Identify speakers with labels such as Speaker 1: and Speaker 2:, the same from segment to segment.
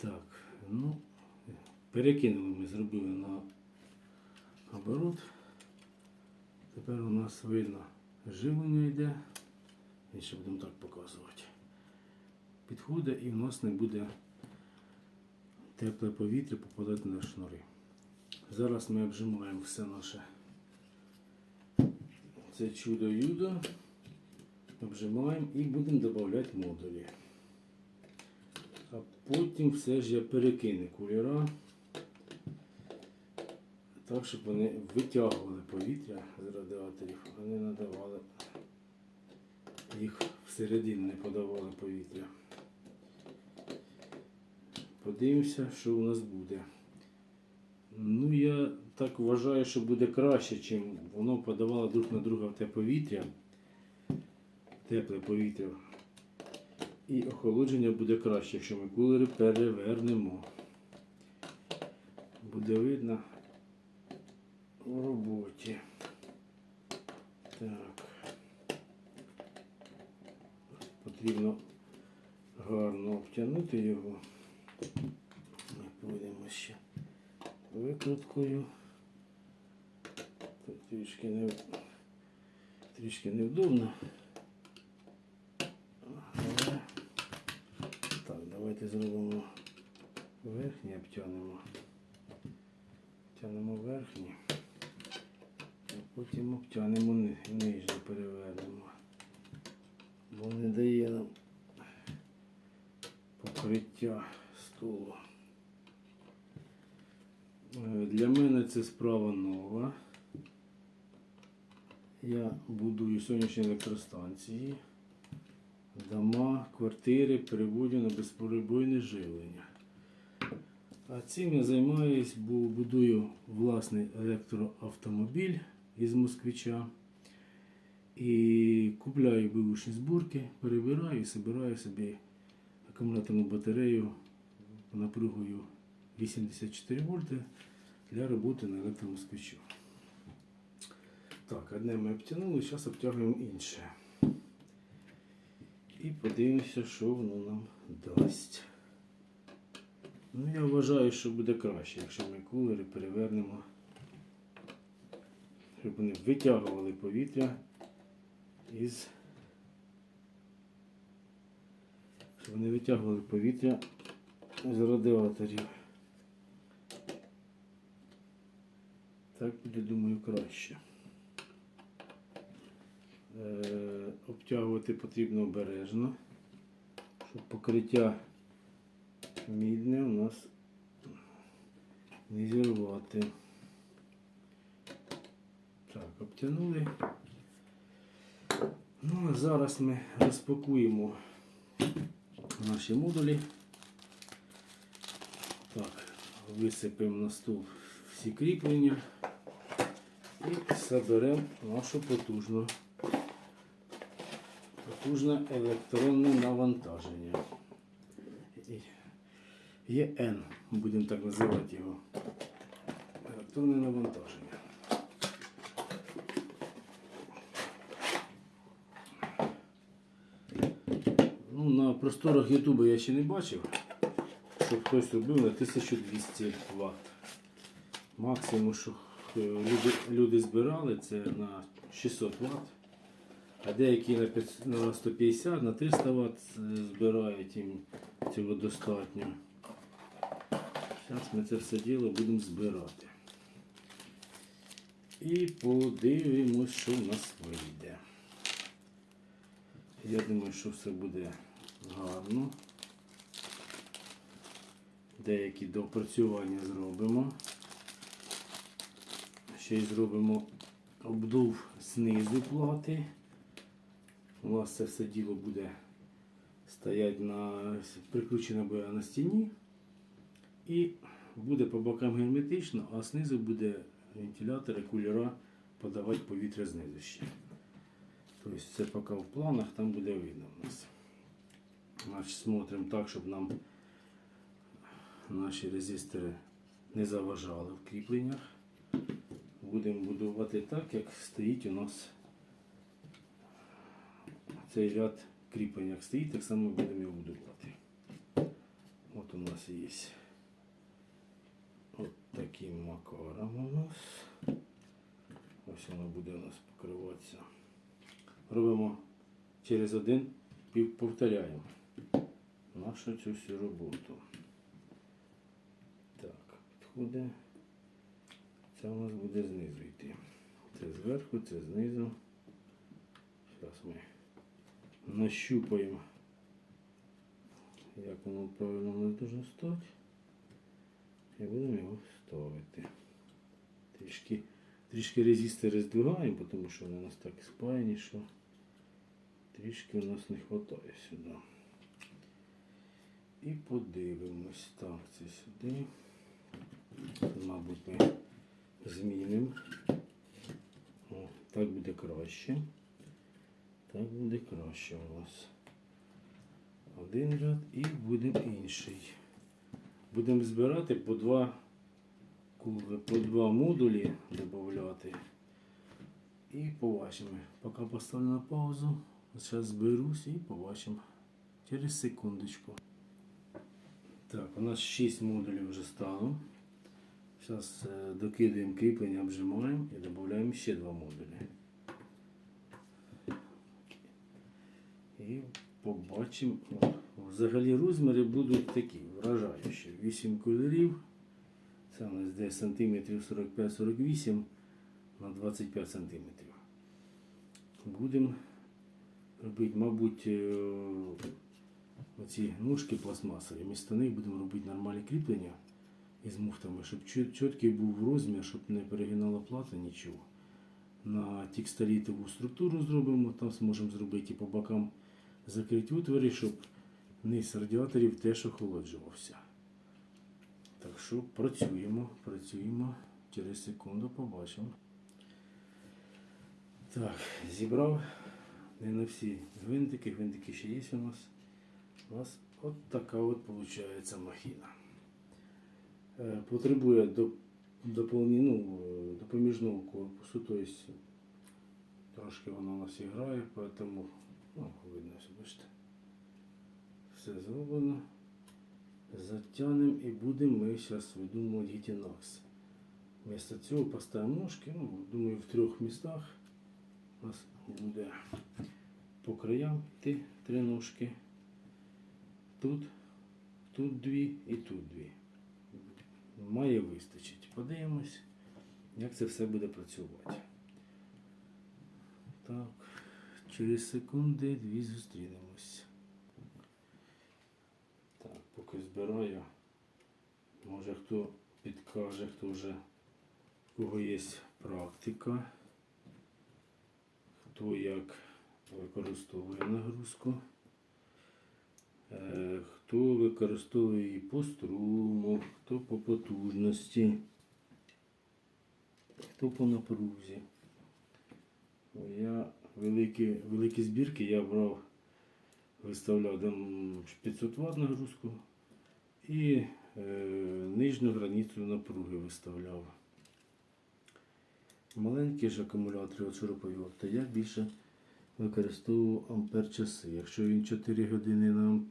Speaker 1: Так, ну, перекинули ми зробили на оборот. Тепер у нас видно живлення йде. І ще будемо так показувати. Підходить і в нас не буде тепле повітря попадати на шнури. Зараз ми обжимаємо все наше це чудо-юдо. Обжимаємо і будемо додавати модулі. Потім все ж я перекину кулера. Так, щоб вони витягували повітря з радіаторів, а не надавали їх всередину не подавали повітря. Подивимося, що у нас буде. Ну, я так вважаю, що буде краще, чим воно подавало друг на друга те повітря, тепле повітря. І охолодження буде краще, якщо ми кулери перевернемо. Буде видно у роботі. Так. Потрібно гарно обтягнути його. Ми пройдемо ще викруткою. Трішки не трішки невдобно. Але так, давайте зробимо верхній, обтягнемо. Обтягнемо верхній. А потім обтягнемо ни- нижній, перевернемо. Бо не дає нам покриття столу. Е, Для мене це справа нова. Я будую сонячні електростанції, дома, квартири переводжу на безперебойне живлення. А цим я займаюсь, бо будую власний електроавтомобіль із москвича. І купляю бивушні зборки, перебираю і збираю собі акумуляторну батарею напругою 84 вольти для роботи на електромосквичу. Так, одне ми обтягнули, зараз обтягуємо інше. І подивимося, що воно нам дасть. Ну, я вважаю, що буде краще, якщо ми кулери перевернемо, щоб вони витягували повітря із. Щоб вони витягували повітря з радіаторів. Так буде, думаю, краще. Е, обтягувати потрібно обережно, щоб покриття мідне у нас не зірвати. Так, обтянули. Ну, а зараз ми розпакуємо наші модулі. Так, висипемо на стол всі кріплення і заберемо нашу потужну, потужне електронне навантаження. ЄН, будемо так називати його. Електронне навантаження. Ну, на просторах Ютуба я ще не бачив, щоб хтось робив на 1200 Вт. Максимум, що е, люди, люди збирали, це на 600 Вт. А деякі на, 150, на 300 Вт збирають, їм цього достатньо. Зараз ми це все діло будемо збирати. І подивимось, що в нас вийде. Я думаю, що все буде гарно. Деякі доопрацювання зробимо. Ще й зробимо обдув знизу плати. У нас це все діло буде стояти на прикручено буде на стіні. І буде по бокам герметично, а знизу буде вентилятор і кулера подавати повітря знизу ще. Тобто це поки в планах, там буде видно у нас. Значить, смотримо так, щоб нам наші резистори не заважали в кріпленнях. Будемо будувати так, як стоїть у нас цей ряд кріплень як стоїть, так само будемо його будувати. От у нас є. От таким макаром у нас. Ось воно буде у нас покриватися. Робимо через один і повторяємо нашу цю всю роботу. Так, підходить. Це у нас буде знизу йти. Це зверху, це знизу. Зараз ми нащупаємо, як воно правильно нас должно стати. І будемо його ставити. Трішки, трішки резистори здвигаємо, тому що вони у нас так спаяні, що трішки у нас не вистачає сюди. І подивимось. Так, це сюди. Мабуть, ми змінимо. О, так буде краще. Так буде краще у нас. Один ряд і буде інший. Будемо збирати по два по два модулі додати. І побачимо. Поки поставлю на паузу. Зараз зберусь і побачимо через секундочку. Так, у нас 6 модулів вже стало. Зараз е, докидаємо кріплення, обжимаємо і додаємо ще два модулі. І побачимо. Взагалі розміри будуть такі вражаючі. 8 кольорів. Це у нас десь сантиметрів 45-48 на 25 сантиметрів. Будемо робити, мабуть, е, оці ножки пластмасові. Місто них будемо робити нормальні кріплення із муфтами, щоб чіткий був розмір, щоб не перегинала плата нічого. На текстолітову структуру зробимо, там зможемо зробити і по бокам закриті отвори, щоб низ радіаторів теж охолоджувався. Так що працюємо, працюємо. Через секунду побачимо. Так, зібрав не на всі гвинтики, гвинтики ще є у нас. У нас от така от виходить махіна. Е, Потребує до, ну, допоміжного корпусу, тобто трошки воно у нас грає, поэтому ну, видно, все, бачите. Все зроблено. Затягнемо і будемо ми зараз видумувати гітінакс. Вместо цього поставимо ножки, ну, думаю, в трьох містах у нас буде по краям йти три ножки. Тут, тут дві і тут дві. Має вистачить. Подивимось, як це все буде працювати. Так, через секунди дві зустрінемось. Так, поки збираю. Може хто підкаже, хто вже у кого є практика, хто як використовує нагрузку. Е, Хто використовує її по струму, хто по потужності, хто по напрузі. Я великі, великі збірки я брав, виставляв там 500 Вт нагрузку і е, нижню границю напруги виставляв. Маленькі ж акумулятори от шуруповерт, то я більше використовував ампер часи. Якщо він 4 години на ам-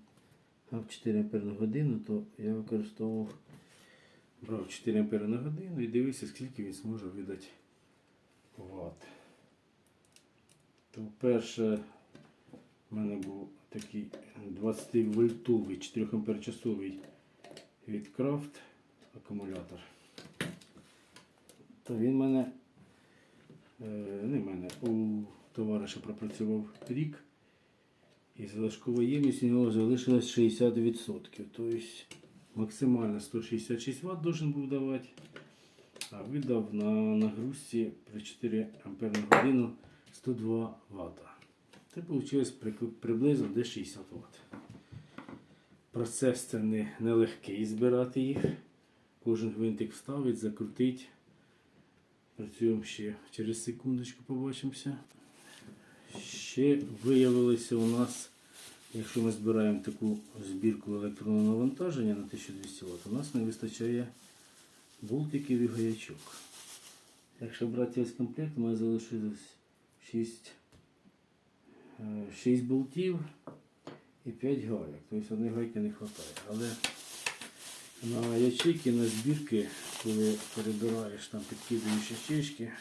Speaker 1: а 4 ампер на годину, то я використовував брав 4 ампери на годину і дивився, скільки він зможе видати ватт. То перше в мене був такий 20 вольтовий 4 ампер часовий від Крафт акумулятор. То він мене, е, не мене, у товариша пропрацював рік. І залишкова ємність у нього залишилась 60%. Тобто максимально 166 Вт должен був давати, а видав на нагрузці при 4 А на годину 102 Вт. Це вийшло приблизно десь 60 Вт. Процес це не, нелегкий збирати їх. Кожен гвинтик вставить, закрутить. Працюємо ще через секундочку побачимося. Ще виявилося у нас, якщо ми збираємо таку збірку електронного навантаження на 1200 Вт, у нас не вистачає болтиків і гаячок. Якщо брати весь комплект, у мене залишилось 6, 6 болтів і 5 гайок. Тобто одної гайки не вистачає. Але На ячейки, на збірки, коли перебираєш там підкидуєш ячейки,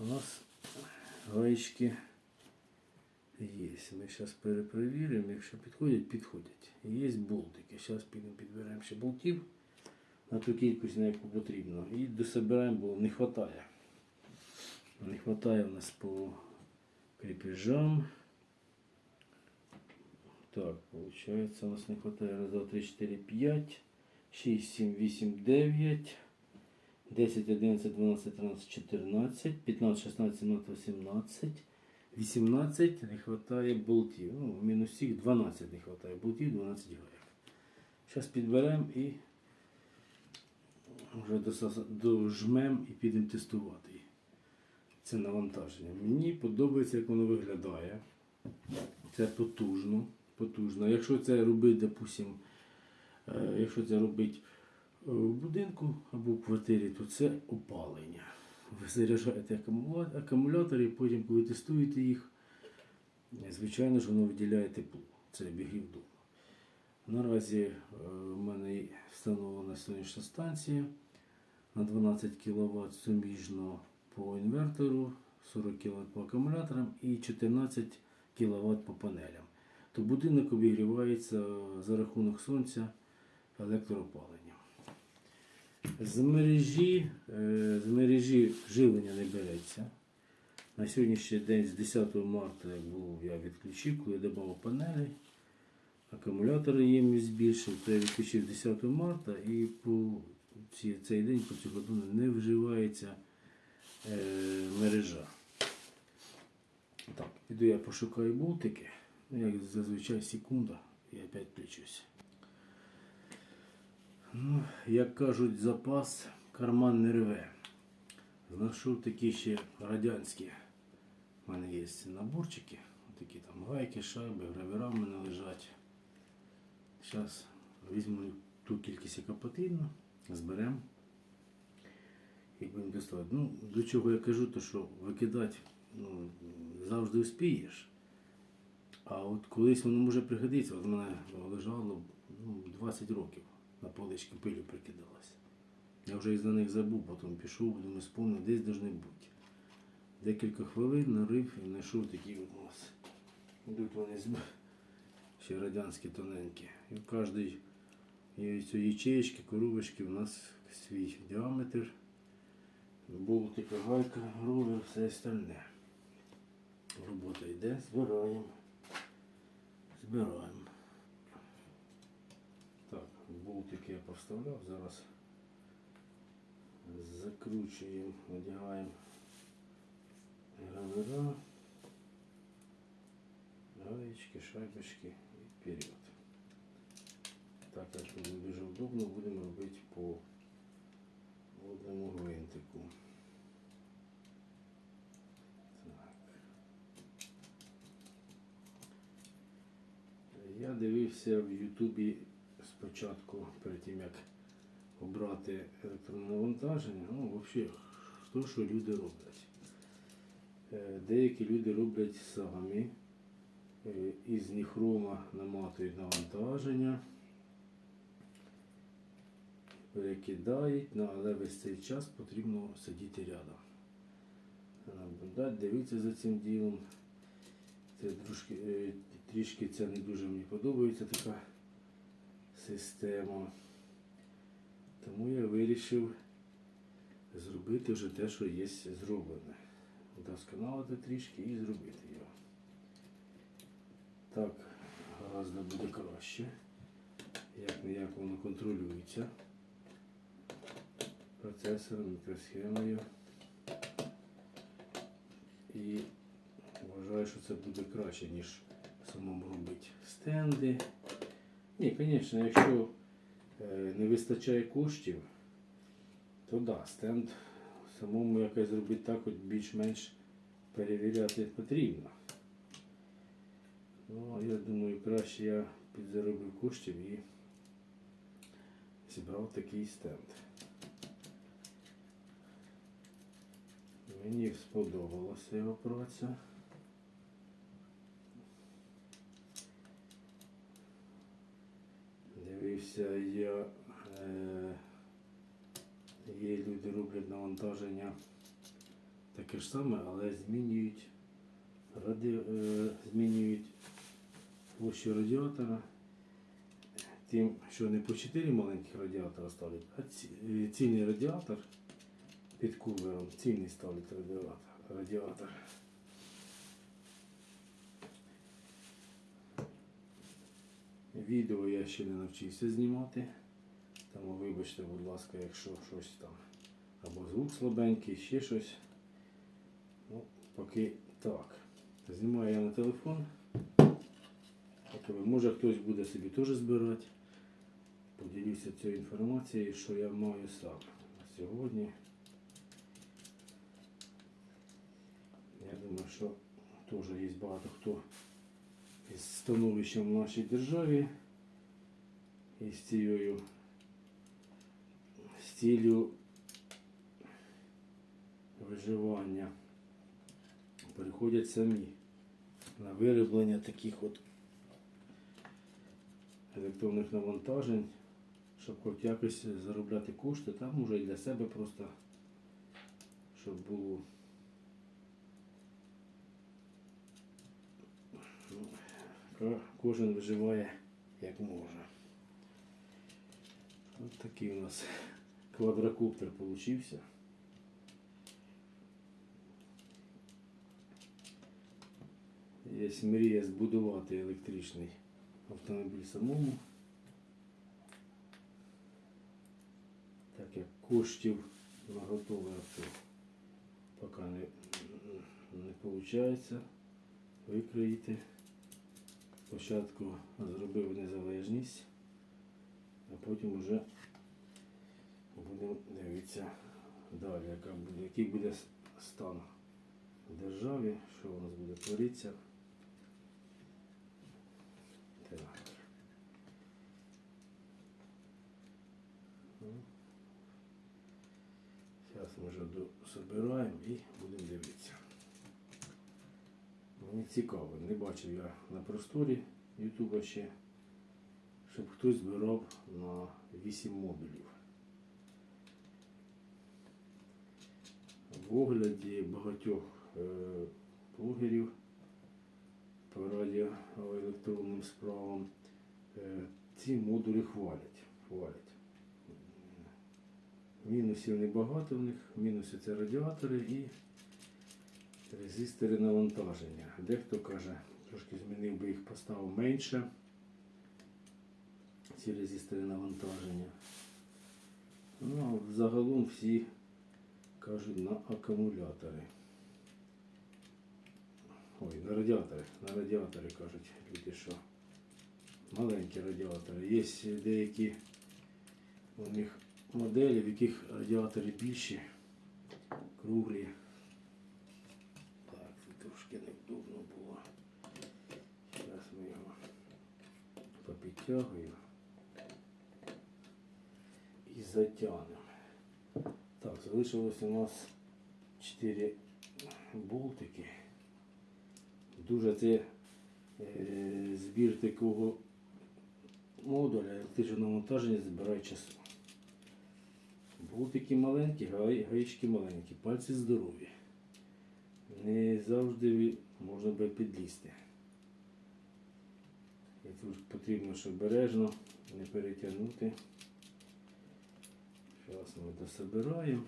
Speaker 1: у нас гаєчки є. Ми зараз перепровіримо, якщо підходять, підходять. Є болтики. Зараз підемо підберемо ще болтів на ту кількість, на яку потрібно. І дособираємо, бо не вистачає. Не вистачає у нас по крепежам. Так, получается у нас не хватает. Раз, два, три, четыре, пять, шесть, семь, восемь, девять, десять, одиннадцать, двенадцать, тринадцать, четырнадцать, пятнадцать, шестнадцать, семнадцать, восемнадцать, 18 не хватає болтів. Ну, в мінусі 12 не хватає болтів, 12 гаєк. Зараз підберемо і вже дожмемо і підемо тестувати. Це навантаження. Мені подобається, як воно виглядає. Це потужно. потужно. Якщо це робити, допустим, е, якщо це робити е, в будинку або в квартирі, то це опалення. Ви заряджаєте акумулятори, і потім, коли тестуєте їх, звичайно ж воно виділяє тепло. Це обігрів дому. Наразі е, в мене встановлена сонячна станція на 12 кВт суміжно по інвертору, 40 кВт по акумуляторам і 14 кВт по панелям. То будинок обігрівається за рахунок сонця електроопаленням. З мережі, е, з мережі живлення не береться. На сьогоднішній день з 10 марта, як було, я відключив, коли додав панелі, акумулятори ємність збільшив, то я відключив 10 марта і по цей день по цю годину не вживається е, мережа. Так, піду я пошукаю болтики. Ну, як зазвичай секунда, і опять включусь. Ну, як кажуть, запас карман не рве. Знайшов такі ще радянські. У мене є наборчики. Такі там гайки, шайби, гравіра в мене лежать. Зараз візьму ту кількість, яка потрібна, зберемо і будемо тестувати. Ну, до чого я кажу, то що викидати ну, завжди успієш. А от колись воно може пригодитися. От в мене лежало ну, 20 років на поличці пилю прикидалось. Я вже із за них забув, потім пішов, думаю, спомнив, десь должны бути. Декілька хвилин нарив і знайшов такі у нас. Йдуть вони з ще радянські тоненькі. І в кожній ячеєчки, коробочки у нас свій діаметр. Болтика, гайка, ровер, все остальне. Робота йде, збираємо. Збираємо. Так, болтики я поставляв, зараз закручуємо, одягаємо гравера, гаєчки, шайбочки і вперед. Так як буде дуже удобно, будемо робити по одному гвинтику. Так. Я дивився в Ютубі спочатку, перед тим як обрати електронне навантаження, ну, взагалі, хто що люди роблять. Е, Деякі люди роблять самі, е, із ніхрома наматують навантаження, перекидають, ну, але весь цей час потрібно сидіти рядом. Наблюдати, дивитися за цим ділом. Це трошки, е, трішки це не дуже мені подобається така система. Тому я вирішив зробити вже те, що є зроблене. Вдосконалити трішки і зробити його. Так, гораздо буде краще. Як не як воно контролюється процесором, мікросхемою. І вважаю, що це буде краще, ніж самому робити стенди. Ні, звісно, якщо е, не вистачає коштів, то да, стенд самому якось зробити так, от більш-менш перевіряти потрібно. Ну, я думаю, краще я підзаробив коштів і зібрав такий стенд. Мені сподобалася його праця. Дивився я, е, є люди роблять навантаження таке ж саме, але змінюють, ради, е, змінюють площу радіатора. Тим, що не по 4 маленьких радіатора ставлять, а е, цільний радіатор під кувером, цільний ставлять радіатор. радіатор. Відео я ще не навчився знімати. Тому вибачте, будь ласка, якщо щось там. Або звук слабенький, ще щось. Ну, поки так. Знімаю я на телефон. Може хтось буде собі теж збирати. Поділюся цією інформацією, що я маю сам на сьогодні. Я думаю, що теж є багато хто становищем в нашій державі і з цією ціллю виживання переходять самі на вироблення таких от електронних навантажень, щоб хоч якось заробляти кошти, там може і для себе просто, щоб було. Ну, ко- Кожен виживає як може. Ось такий у нас квадрокоптер получився. Є мрія збудувати електричний автомобіль самому. Так як коштів на готове авто поки не, не виходить викроїти. Спочатку зробив незалежність, а потім вже будемо дивитися далі, яка буде, який буде стан в державі, що у нас буде творитися. Так. Зараз ми вже собираємо і будемо дивитися. Мені цікаво, не бачив я на просторі Ютуба ще, щоб хтось збирав на 8 модулів. В огляді багатьох е, блогерів по радіоелектронним справам е, ці модулі хвалять. хвалять. Мінусів небагато в них, мінуси це радіатори і резистори навантаження. Дехто каже, трошки змінив би їх, поставив менше. Ці резистори навантаження. Ну, а загалом всі кажуть на акумулятори. Ой, на радіатори. На радіатори кажуть люди, що маленькі радіатори. Є деякі у них моделі, в яких радіатори більші, круглі. Так, це трошки невдобно було. Зараз ми його попідтягуємо і затягнемо. Так, залишилось у нас 4 болтики. Дуже це е, збір такого модуля електричного навантаження збирає часу. Болтики маленькі, гаєчки маленькі, пальці здорові. Не завжди можна би підлізти. І тут потрібно, щоб бережно не перетягнути. Зараз ми дособираємо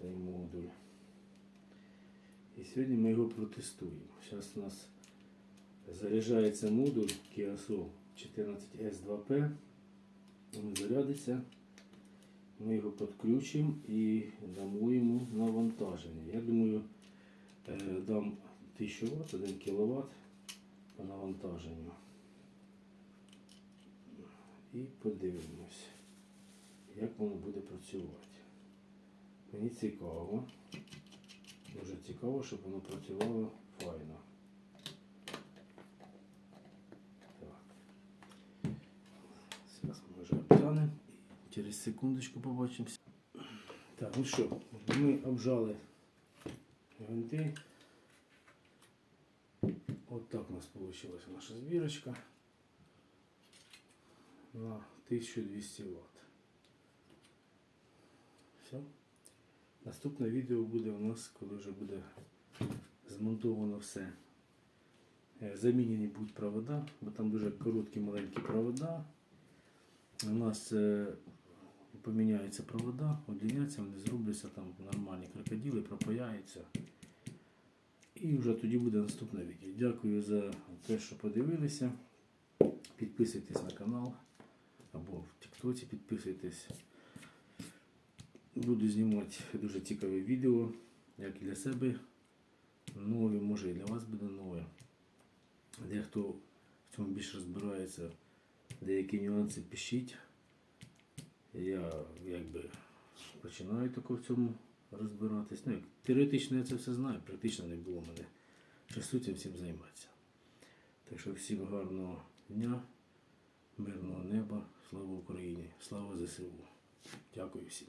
Speaker 1: цей модуль. І сьогодні ми його протестуємо. Зараз у нас заряджається модуль Kia Soul 14S2P. Він зарядиться. Ми його підключимо і дамо йому навантаження. Я думаю, е, дам 1000 Вт, 1 кВт по навантаженню. І подивимось, як воно буде працювати. Мені цікаво. Дуже цікаво, щоб воно працювало файно. Зараз ми вже обтянемо. і Через секундочку побачимося. Так, ну що, ми обжали гвинти. От От так у нас вийшла наша збірочка на 1200 Вт. Все. Наступне відео буде у нас, коли вже буде змонтовано все. Е, Замінені будуть провода, бо там дуже короткі маленькі провода. У нас е, поміняються провода, одіняться, вони зробляться там нормальні крокодили, пропаяються. І вже тоді буде наступне відео. Дякую за те, що подивилися. Підписуйтесь на канал або в Тіктоці підписуйтесь. Буду знімати дуже цікаві відео, як і для себе нові, може і для вас буде нове. Дехто в цьому більше розбирається, деякі нюанси пишіть. Я якби починаю тако в цьому розбиратись. Ну, як, теоретично я це все знаю, практично не було мене часу цим всім займатися. Так що всім гарного дня, мирного неба, слава Україні, слава ЗСУ. Дякую всім.